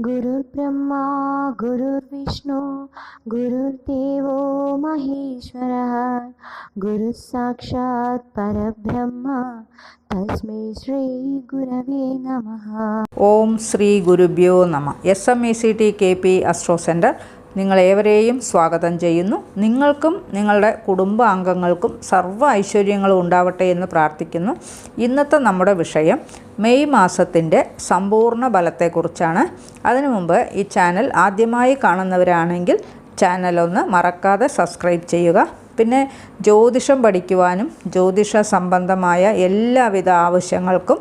गुरुर्ब्रह्मा गुरुर्विष्णु गुरुर्देवो महेश्वरः गुरुः साक्षात् परब्रह्म तस्मै श्रीगुरवे नमः ഓം ശ്രീ ഗുരുഭ്യോ നമ S M E C T K P astro centre നിങ്ങളേവരെയും സ്വാഗതം ചെയ്യുന്നു. നിങ്ങൾക്കും നിങ്ങളുടെ കുടുംബാംഗങ്ങൾക്കും സർവ ഐശ്വര്യങ്ങളും ഉണ്ടാവട്ടെ എന്ന് പ്രാർത്ഥിക്കുന്നു. ഇന്നത്തെ നമ്മുടെ വിഷയം മെയ് മാസത്തിന്റെ സമ്പൂർണ ബലത്തെക്കുറിച്ചാണ് അതിനു മുമ്പ് ഈ ചാനൽ ആദ്യമായി കാണുന്നവരാണെങ്കിൽ ചാനലൊന്ന് മറക്കാതെ സബ്സ്ക്രൈബ് ചെയ്യുക. പിന്നെ ജ്യോതിഷം പഠിക്കുവാനും ജ്യോതിഷ സംബന്ധമായ എല്ലാവിധ ആവശ്യങ്ങൾക്കും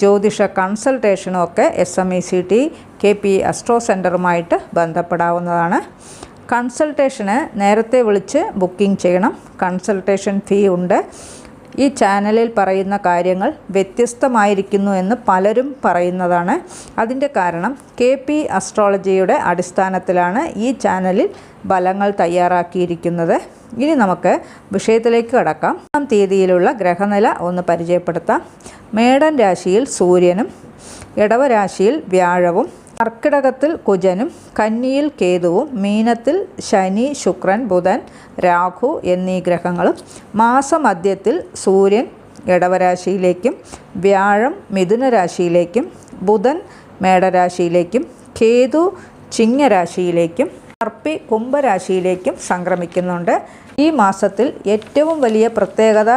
ജ്യോതിഷ കൺസൾട്ടേഷനും ഒക്കെ S M E C T K P astro സെന്ററുമായിട്ട് ബന്ധപ്പെടാവുന്നതാണ്. കൺസൾട്ടേഷന് നേരത്തെ വിളിച്ച് ബുക്കിംഗ് ചെയ്യണം. കൺസൾട്ടേഷൻ ഫീ ഉണ്ട്. ഈ ചാനലിൽ പറയുന്ന കാര്യങ്ങൾ വ്യത്യസ്തമായിരിക്കുന്നു എന്ന് പലരും പറയുന്നതാണ്. അതിന്റെ കാരണം കെ പി അസ്ട്രോളജിയുടെ അടിസ്ഥാനത്തിലാണ് ഈ ചാനലിൽ ഫലങ്ങൾ തയ്യാറാക്കിയിരിക്കുന്നത്. ഇനി നമുക്ക് വിഷയത്തിലേക്ക് കടക്കാം. ഒന്നാം തീയതിയിലുള്ള ഗ്രഹനില ഒന്ന് പരിചയപ്പെടുത്താം. മേടൻ രാശിയിൽ സൂര്യനും ഇടവരാശിയിൽ വ്യാഴവും കർക്കിടകത്തിൽ കുജനും കന്നിയിൽ കേതുവും മീനത്തിൽ ശനി ശുക്രൻ ബുധൻ രാഹു എന്നീ ഗ്രഹങ്ങളും മാസമധ്യത്തിൽ സൂര്യൻ ഇടവരാശിയിലേക്കും വ്യാഴം മിഥുനരാശിയിലേക്കും ബുധൻ മേടരാശിയിലേക്കും കേതു ചിങ്ങരാശിയിലേക്കും കർപ്പി കുംഭരാശിയിലേക്കും സംക്രമിക്കുന്നുണ്ട്. ഈ മാസത്തിൽ ഏറ്റവും വലിയ പ്രത്യേകത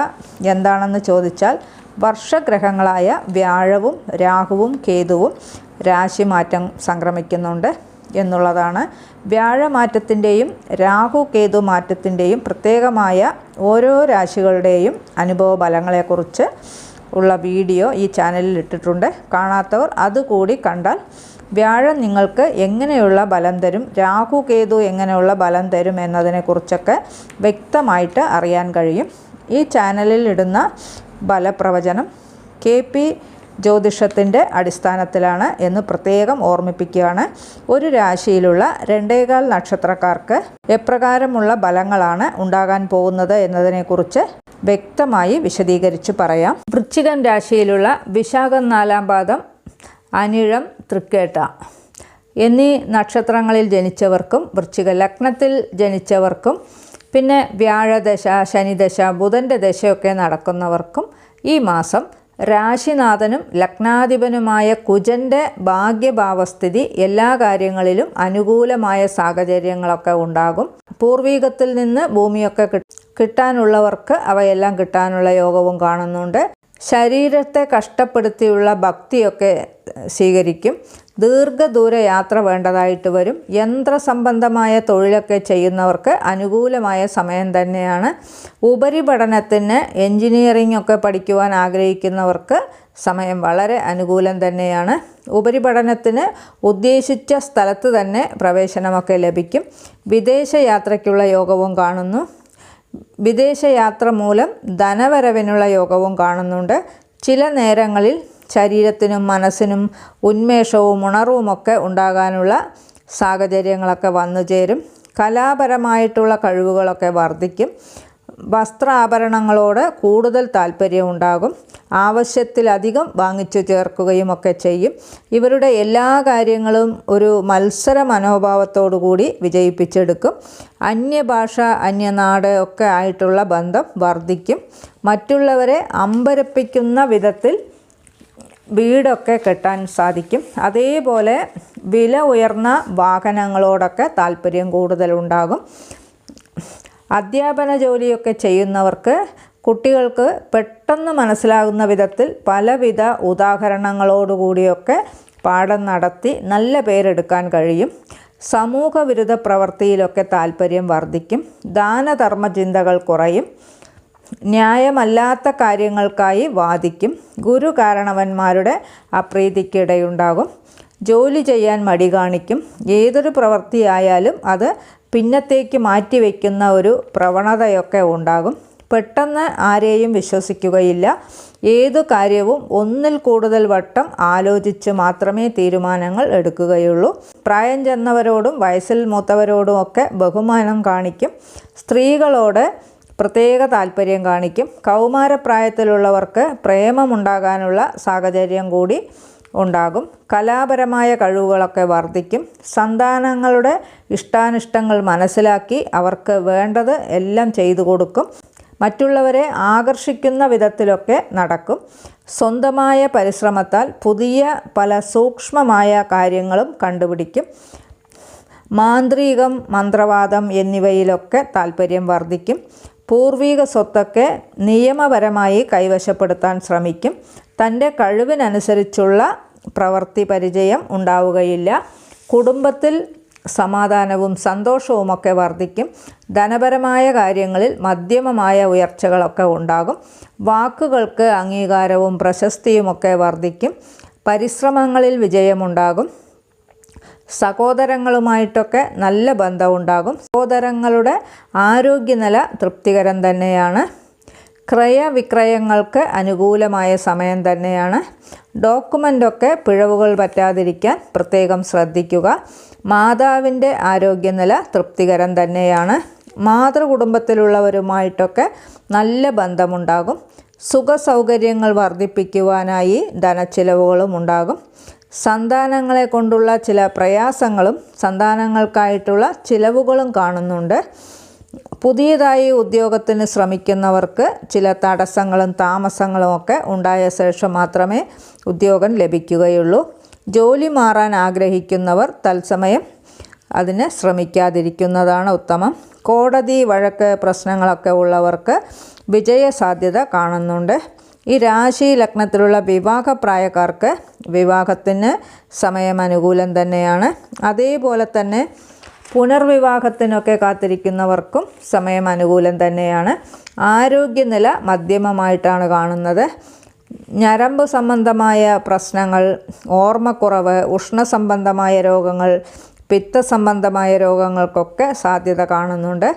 എന്താണെന്ന് ചോദിച്ചാൽ വർഷഗ്രഹങ്ങളായ വ്യാഴവും രാഹുവും കേതുവും രാശിമാറ്റം സംക്രമിക്കുന്നുണ്ട് എന്നുള്ളതാണ്. വ്യാഴമാറ്റത്തിന്റെയും രാഹു കേതു മാറ്റത്തിന്റെയും പ്രത്യേകമായ ഓരോ രാശികളുടെയും അനുഭവ ഫലങ്ങളെക്കുറിച്ച് ഉള്ള വീഡിയോ ഈ ചാനലിൽ ഇട്ടിട്ടുണ്ട്. കാണാത്തവർ അതുകൂടി കണ്ടാൽ വ്യാഴം നിങ്ങൾക്ക് എങ്ങനെയുള്ള ബലം തരും രാഹു കേതു എങ്ങനെയുള്ള ബലം തരും എന്നതിനെക്കുറിച്ചൊക്കെ വ്യക്തമായിട്ട് അറിയാൻ കഴിയും. ഈ ചാനലിൽ ഇടുന്ന ബലപ്രവചനം കെ പി ജ്യോതിഷത്തിന്റെ അടിസ്ഥാനത്തിലാണ് എന്ന് പ്രത്യേകം ഓർമ്മിപ്പിക്കുകയാണ്. ഒരു രാശിയിലുള്ള രണ്ടേകാൽ നക്ഷത്രക്കാർക്ക് എപ്രകാരമുള്ള ഫലങ്ങളാണ് ഉണ്ടാകാൻ പോകുന്നത് എന്നതിനെക്കുറിച്ച് വ്യക്തമായി വിശദീകരിച്ച് പറയാം. വൃശ്ചികൻ രാശിയിലുള്ള വിശാഖം നാലാം പാദം അനിഴം തൃക്കേട്ട എന്നീ നക്ഷത്രങ്ങളിൽ ജനിച്ചവർക്കും വൃശ്ചിക ലഗ്നത്തിൽ ജനിച്ചവർക്കും പിന്നെ വ്യാഴദശ ശനിദശ ബുധന്റെ ദശയൊക്കെ നടക്കുന്നവർക്കും ഈ മാസം രാശിനാഥനും ലഗ്നാധിപനുമായ കുജന്റെ ഭാഗ്യഭാവസ്ഥിതി എല്ലാ കാര്യങ്ങളിലും അനുകൂലമായ സാഹചര്യങ്ങളൊക്കെ ഉണ്ടാകും. പൂർവീകത്തിൽ നിന്ന് ഭൂമിയൊക്കെ കിട്ടാനുള്ളവർക്ക് അവയെല്ലാം കിട്ടാനുള്ള യോഗവും കാണുന്നുണ്ട്. ശരീരത്തെ കഷ്ടപ്പെടുത്തിയുള്ള ഭക്തിയൊക്കെ സ്വീകരിക്കും. ദീർഘദൂര യാത്ര വേണ്ടതായിട്ട് വരും. യന്ത്രസംബന്ധമായ തൊഴിലൊക്കെ ചെയ്യുന്നവർക്ക് അനുകൂലമായ സമയം തന്നെയാണ്. ഉപരിപഠനത്തിന് എൻജിനീയറിംഗ് ഒക്കെ പഠിക്കുവാൻ ആഗ്രഹിക്കുന്നവർക്ക് സമയം വളരെ അനുകൂലം തന്നെയാണ്. ഉപരിപഠനത്തിന് ഉദ്ദേശിച്ച സ്ഥലത്ത് തന്നെ പ്രവേശനമൊക്കെ ലഭിക്കും. വിദേശ യാത്രയ്ക്കുള്ള യോഗവും കാണുന്നു. വിദേശയാത്ര മൂലം ധനവരവിനുള്ള യോഗവും കാണുന്നുണ്ട്. ചില നേരങ്ങളിൽ ശരീരത്തിനും മനസ്സിനും ഉന്മേഷവും ഉണർവുമൊക്കെ ഉണ്ടാകാനുള്ള സാഹചര്യങ്ങളൊക്കെ വന്നു ചേരും. കലാപരമായിട്ടുള്ള കഴിവുകളൊക്കെ വർദ്ധിക്കും. വസ്ത്രാഭരണങ്ങളോട് കൂടുതൽ താല്പര്യം ഉണ്ടാകും. ആവശ്യത്തിലധികം വാങ്ങിച്ചു ചേർക്കുകയും ഒക്കെ ചെയ്യും. ഇവരുടെ എല്ലാ കാര്യങ്ങളും ഒരു മത്സര മനോഭാവത്തോടു കൂടി വിജയിപ്പിച്ചെടുക്കും. അന്യഭാഷ അന്യനാട് ഒക്കെ ആയിട്ടുള്ള ബന്ധം വർദ്ധിക്കും. മറ്റുള്ളവരെ അമ്പരപ്പിക്കുന്ന വിധത്തിൽ വീടൊക്കെ കെട്ടാൻ സാധിക്കും. അതേപോലെ വില ഉയർന്ന വാഹനങ്ങളോടൊക്കെ താല്പര്യം കൂടുതലുണ്ടാകും. അധ്യാപന ജോലിയൊക്കെ ചെയ്യുന്നവർക്ക് കുട്ടികൾക്ക് പെട്ടെന്ന് മനസ്സിലാകുന്ന വിധത്തിൽ പലവിധ ഉദാഹരണങ്ങളോടുകൂടിയൊക്കെ പാഠം നടത്തി നല്ല പേരെടുക്കാൻ കഴിയും. സമൂഹ വിരുദ്ധ പ്രവൃത്തിയിലൊക്കെ താല്പര്യം വർദ്ധിക്കും. ദാനധർമ്മ ചിന്തകൾ കുറയും. ന്യായമല്ലാത്ത കാര്യങ്ങൾക്കായി വാദിക്കും. ഗുരു കാരണവന്മാരുടെ അപ്രീതിക്കിടയുണ്ടാകും. ജോലി ചെയ്യാൻ മടി കാണിക്കും. ഏതൊരു പ്രവൃത്തിയായാലും അത് പിന്നത്തേക്ക് മാറ്റിവെക്കുന്ന ഒരു പ്രവണതയൊക്കെ ഉണ്ടാകും. പെട്ടെന്ന് ആരെയും വിശ്വസിക്കുകയില്ല. ഏതു കാര്യവും ഒന്നിൽ കൂടുതൽ വട്ടം ആലോചിച്ച് മാത്രമേ തീരുമാനങ്ങൾ എടുക്കുകയുള്ളൂ. പ്രായം ചെന്നവരോടും വയസ്സിൽ മൂത്തവരോടും ഒക്കെ ബഹുമാനം കാണിക്കും. സ്ത്രീകളോട് പ്രത്യേക താല്പര്യം കാണിക്കും. കൗമാരപ്രായത്തിലുള്ളവർക്ക് പ്രേമമുണ്ടാകാനുള്ള സാഹചര്യം കൂടി ഉണ്ടാകും. കലാപരമായ കഴിവുകളൊക്കെ വർദ്ധിക്കും. സന്താനങ്ങളുടെ ഇഷ്ടാനിഷ്ടങ്ങൾ മനസ്സിലാക്കി അവർക്ക് വേണ്ടത് എല്ലാം ചെയ്തു കൊടുക്കും. മറ്റുള്ളവരെ ആകർഷിക്കുന്ന വിധത്തിലൊക്കെ നടക്കും. സ്വന്തമായ പരിശ്രമത്താൽ പുതിയ പല സൂക്ഷ്മമായ കാര്യങ്ങളും കണ്ടുപിടിക്കും. മാന്ത്രികം മന്ത്രവാദം എന്നിവയിലൊക്കെ താല്പര്യം വർദ്ധിക്കും. പൂർവിക സ്വത്തൊക്കെ നിയമപരമായി കൈവശപ്പെടുത്താൻ ശ്രമിക്കും. തന്റെ കഴിവിനനുസരിച്ചുള്ള പ്രവൃത്തി പരിചയം ഉണ്ടാവുകയില്ല. കുടുംബത്തിൽ സമാധാനവും സന്തോഷവുമൊക്കെ വർദ്ധിക്കും. ധനപരമായ കാര്യങ്ങളിൽ മധ്യമമായ ഉയർച്ചകളൊക്കെ ഉണ്ടാകും. വാക്കുകൾക്ക് അംഗീകാരവും പ്രശസ്തിയുമൊക്കെ വർദ്ധിക്കും. പരിശ്രമങ്ങളിൽ വിജയമുണ്ടാകും. സഹോദരങ്ങളുമായിട്ടൊക്കെ നല്ല ബന്ധമുണ്ടാകും. സഹോദരങ്ങളുടെ ആരോഗ്യനില തൃപ്തികരം തന്നെയാണ്. ക്രയവിക്രയങ്ങൾക്ക് അനുകൂലമായ സമയം തന്നെയാണ്. ഡോക്യുമെന്റൊക്കെ പിഴവുകൾ പറ്റാതിരിക്കാൻ പ്രത്യേകം ശ്രദ്ധിക്കുക. മാതാവിന്റെ ആരോഗ്യനില തൃപ്തികരം തന്നെയാണ്. മാതൃകുടുംബത്തിലുള്ളവരുമായിട്ടൊക്കെ നല്ല ബന്ധമുണ്ടാകും. സുഖ സൗകര്യങ്ങൾ വർദ്ധിപ്പിക്കുവാനായി ധനച്ചിലവുകളും ഉണ്ടാകും. സന്താനങ്ങളെ കൊണ്ടുള്ള ചില പ്രയാസങ്ങളും സന്താനങ്ങൾക്കായിട്ടുള്ള ചിലവുകളും കാണുന്നുണ്ട്. പുതിയതായി ഉദ്യോഗത്തിന് ശ്രമിക്കുന്നവർക്ക് ചില തടസ്സങ്ങളും താമസങ്ങളും ഒക്കെ ഉണ്ടായ ശേഷം മാത്രമേ ഉദ്യോഗം ലഭിക്കുകയുള്ളൂ. ജോലി മാറാൻ ആഗ്രഹിക്കുന്നവർ തത്സമയം അതിന് ശ്രമിക്കാതിരിക്കുന്നതാണ് ഉത്തമം. കോടതി വഴക്ക് പ്രശ്നങ്ങളൊക്കെ ഉള്ളവർക്ക് വിജയ സാധ്യത കാണുന്നുണ്ട്. ഈ രാശി ലഗ്നത്തിലുള്ള വിവാഹപ്രായക്കാർക്ക് വിവാഹത്തിന് സമയം അനുകൂലം തന്നെയാണ്. അതേപോലെ തന്നെ പുനർവിവാഹത്തിനൊക്കെ കാത്തിരിക്കുന്നവർക്കും സമയം അനുകൂലം തന്നെയാണ്. ആരോഗ്യനില മധ്യമമായിട്ടാണ് കാണുന്നത്. ഞരമ്പ് സംബന്ധമായ പ്രശ്നങ്ങൾ ഓർമ്മക്കുറവ് ഉഷ്ണസംബന്ധമായ രോഗങ്ങൾ പിത്തസംബന്ധമായ രോഗങ്ങൾക്കൊക്കെ സാധ്യത കാണുന്നുണ്ട്.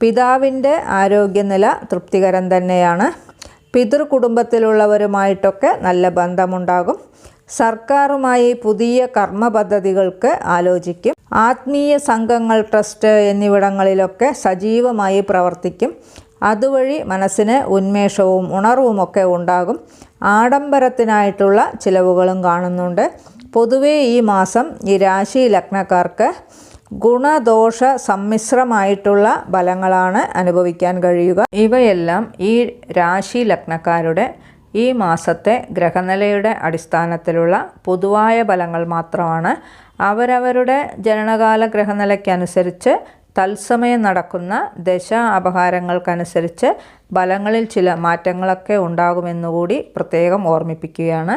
പിതാവിന്റെ ആരോഗ്യനില തൃപ്തികരം തന്നെയാണ്. പിതൃകുടുംബത്തിലുള്ളവരുമായിട്ടൊക്കെ നല്ല ബന്ധമുണ്ടാകും. സർക്കാരുമായി പുതിയ കർമ്മ പദ്ധതികൾക്ക് ആലോചിക്കും. ആത്മീയ സംഘങ്ങൾ ട്രസ്റ്റ് എന്നിവിടങ്ങളിലൊക്കെ സജീവമായി പ്രവർത്തിക്കും. അതുവഴി മനസ്സിന് ഉന്മേഷവും ഉണർവുമൊക്കെ ഉണ്ടാകും. ആഡംബരത്തിനായിട്ടുള്ള ചിലവുകളും കാണുന്നുണ്ട്. പൊതുവേ ഈ മാസം ഈ രാശി ലഗ്നക്കാർക്ക് ഗുണദോഷ സമ്മിശ്രമായിട്ടുള്ള ഫലങ്ങളാണ് അനുഭവിക്കാൻ കഴിയുക. ഇവയെല്ലാം ഈ രാശി ലഗ്നക്കാരുടെ ഈ മാസത്തെ ഗ്രഹനിലയുടെ അടിസ്ഥാനത്തിലുള്ള പൊതുവായ ഫലങ്ങൾ മാത്രമാണ്. അവരവരുടെ ജനനകാല ഗ്രഹനിലയ്ക്കനുസരിച്ച് തത്സമയം നടക്കുന്ന ദശ അപഹാരങ്ങൾക്കനുസരിച്ച് ഫലങ്ങളിൽ ചില മാറ്റങ്ങളൊക്കെ ഉണ്ടാകുമെന്നുകൂടി പ്രത്യേകം ഓർമ്മിപ്പിക്കുകയാണ്.